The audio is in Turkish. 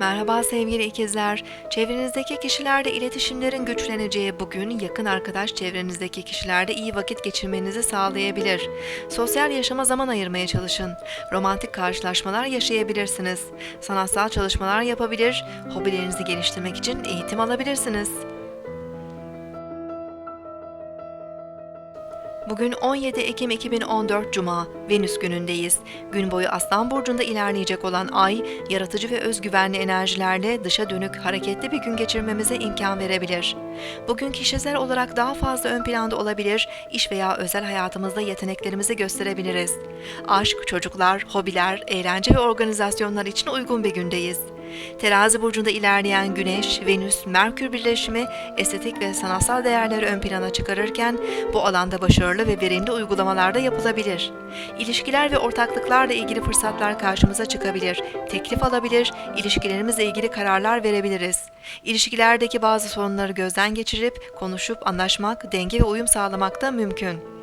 Merhaba sevgili ikizler. Çevrenizdeki kişilerle iletişimlerin güçleneceği bugün yakın arkadaş çevrenizdeki kişilerle iyi vakit geçirmenizi sağlayabilir. Sosyal yaşama zaman ayırmaya çalışın. Romantik karşılaşmalar yaşayabilirsiniz. Sanatsal çalışmalar yapabilir, hobilerinizi geliştirmek için eğitim alabilirsiniz. Bugün 17 Ekim 2014 Cuma, Venüs günündeyiz. Gün boyu Aslan Burcu'nda ilerleyecek olan Ay, yaratıcı ve özgüvenli enerjilerle dışa dönük hareketli bir gün geçirmemize imkan verebilir. Bugün kişisel olarak daha fazla ön planda olabilir, iş veya özel hayatımızda yeteneklerimizi gösterebiliriz. Aşk, çocuklar, hobiler, eğlence ve organizasyonlar için uygun bir gündeyiz. Terazi burcunda ilerleyen Güneş, Venüs, Merkür birleşimi estetik ve sanatsal değerleri ön plana çıkarırken bu alanda başarılı ve verimli uygulamalar da yapılabilir. İlişkiler ve ortaklıklarla ilgili fırsatlar karşımıza çıkabilir. Teklif alabilir, ilişkilerimizle ilgili kararlar verebiliriz. İlişkilerdeki bazı sorunları gözden geçirip konuşup anlaşmak, denge ve uyum sağlamak da mümkün.